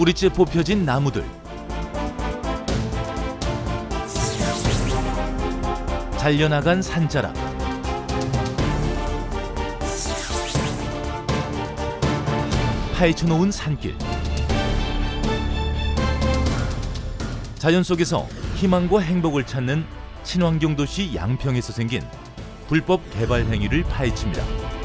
뿌리째 뽑혀진 나무들. 잘려나간 산자락. 파헤쳐 놓은 산길. 자연 속에서 희망과 행복을 찾는 친환경 도시 양평에서 생긴 불법 개발 행위를 파헤칩니다.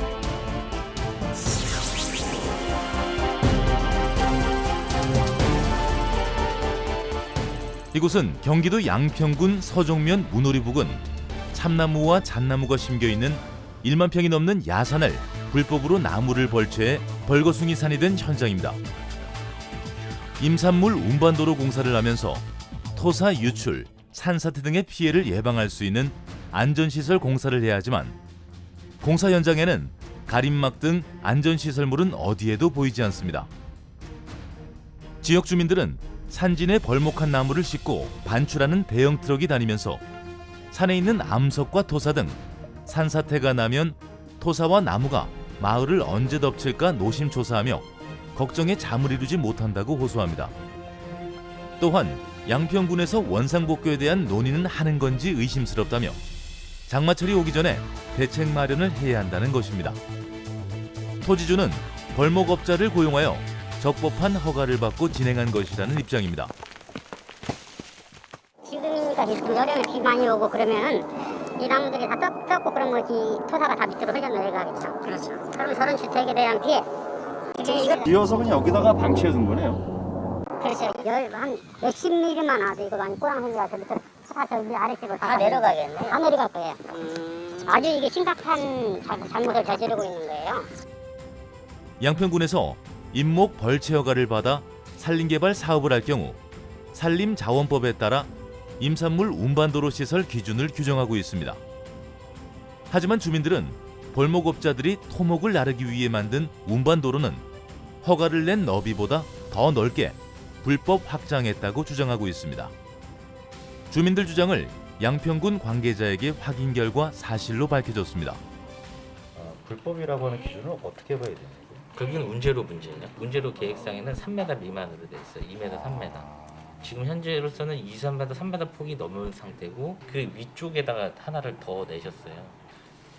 이곳은 경기도 양평군 서정면 문오리 부근 참나무와 잣나무가 심겨 있는 1만 평이 넘는 야산을 불법으로 나무를 벌채해 벌거숭이 산이 된 현장입니다. 임산물 운반도로 공사를 하면서 토사 유출, 산사태 등의 피해를 예방할 수 있는 안전시설 공사를 해야 하지만 공사 현장에는 가림막 등 안전시설물은 어디에도 보이지 않습니다. 지역 주민들은 산진에 벌목한 나무를 싣고 반출하는 대형 트럭이 다니면서 산에 있는 암석과 토사 등 산사태가 나면 토사와 나무가 마을을 언제 덮칠까 노심초사하며 걱정에 잠을 이루지 못한다고 호소합니다. 또한 양평군에서 원상복구에 대한 논의는 하는 건지 의심스럽다며 장마철이 오기 전에 대책 마련을 해야 한다는 것입니다. 토지주는 벌목업자를 고용하여 적법한 허가를 받고 진행한 것이라는 입장입니다. 지금이니까 지금 여름에 비 많이 오고 그러면 이 나무들이 다 썩, 썩고 그런 거지 토사가 다 밑으로 흘러 내려가겠죠. 그렇죠. 그럼 저런 주택에 대한 피해. 이거 이어서 그냥 여기다가 방치해 둔 거네요. 그렇죠. 열한 몇십 미리만 와도 이거 많이 꼬랑 흘려가 저 밑에 다저 위 아래쪽으로 다 내려가겠네. 다 내려갈 거예요. 아주 이게 심각한 잘- 잘못을 저지르고 있는 거예요. 양평군에서 임목 벌채 허가를 받아 산림개발 사업을 할 경우 산림자원법에 따라 임산물 운반도로 시설 기준을 규정하고 있습니다. 하지만 주민들은 벌목업자들이 토목을 나르기 위해 만든 운반도로는 허가를 낸 너비보다 더 넓게 불법 확장했다고 주장하고 있습니다. 주민들 주장을 양평군 관계자에게 확인 결과 사실로 밝혀졌습니다. 어, 불법이라고 하는 기준을 어떻게 봐야 되나요? 거기는 운제로 문제예요. 운제로 계획상에는 3m 미만으로 돼 있어요. 2m, 3m. 지금 현재로서는 2, 3m, 3m 폭이 넘은 상태고 그 위쪽에다가 하나를 더 내셨어요.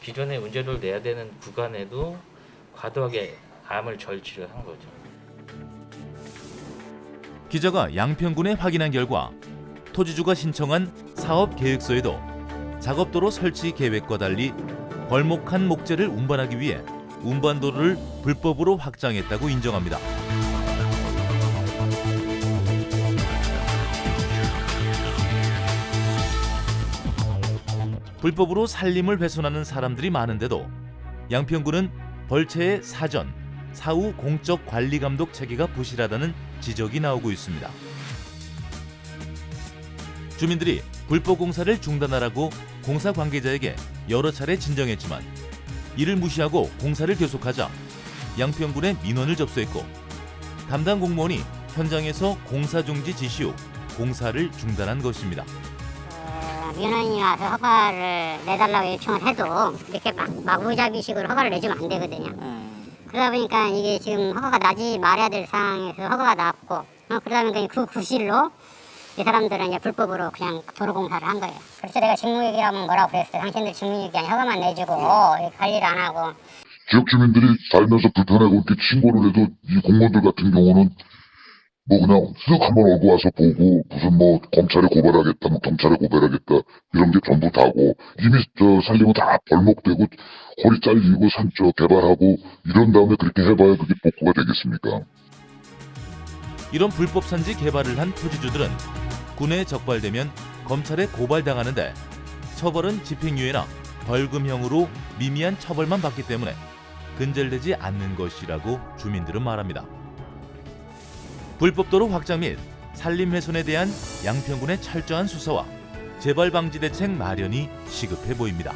기존에 운제로를 내야 되는 구간에도 과도하게 암을 절취를 한 거죠. 기자가 양평군에 확인한 결과 토지주가 신청한 사업 계획서에도 작업도로 설치 계획과 달리 벌목한 목재를 운반하기 위해 운반도로를 불법으로 확장했다고 인정합니다. 불법으로 산림을 훼손하는 사람들이 많은데도 양평군은 벌채의 사전, 사후 공적 관리 감독 체계가 부실하다는 지적이 나오고 있습니다. 주민들이 불법 공사를 중단하라고 공사 관계자에게 여러 차례 진정했지만 이를 무시하고 공사를 계속하자 양평군에 민원을 접수했고 담당 공무원이 현장에서 공사 중지 지시 후 공사를 중단한 것입니다. 어, 민원이 와서 허가를 내달라고 요청을 해도 이렇게 막 마구잡이식으로 허가를 내주면 안 되거든요. 그러다 보니까 이게 지금 허가가 나지 말아야 될 상황에서 허가가 나왔고 어, 그러다 보니까 그 구실로 이 사람들은 이제 불법으로 그냥 도로 공사를 한 거예요. 그래서 내가 직무유기라면 뭐라고 그랬어요. 당신들 직무유기 아니 허가만 내주고 이렇게 관리를 안 하고 지역 주민들이 살면서 불편하고 이렇게 신고를 해도 이 공무원들 같은 경우는 뭐 그냥 쓱 한번 오고 와서 보고 무슨 뭐 검찰에 고발하겠다, 뭐 경찰에 고발하겠다 이런 게 전부 다고 이미 저 살림은 다 벌목되고 허리 잘리고 산저 개발하고 이런 다음에 그렇게 해봐야 그게 복구가 되겠습니까? 이런 불법 산지 개발을 한 토지주들은 군에 적발되면 검찰에 고발당하는데 처벌은 집행유예나 벌금형으로 미미한 처벌만 받기 때문에 근절되지 않는 것이라고 주민들은 말합니다. 불법도로 확장 및 산림 훼손에 대한 양평군의 철저한 수사와 재발 방지 대책 마련이 시급해 보입니다.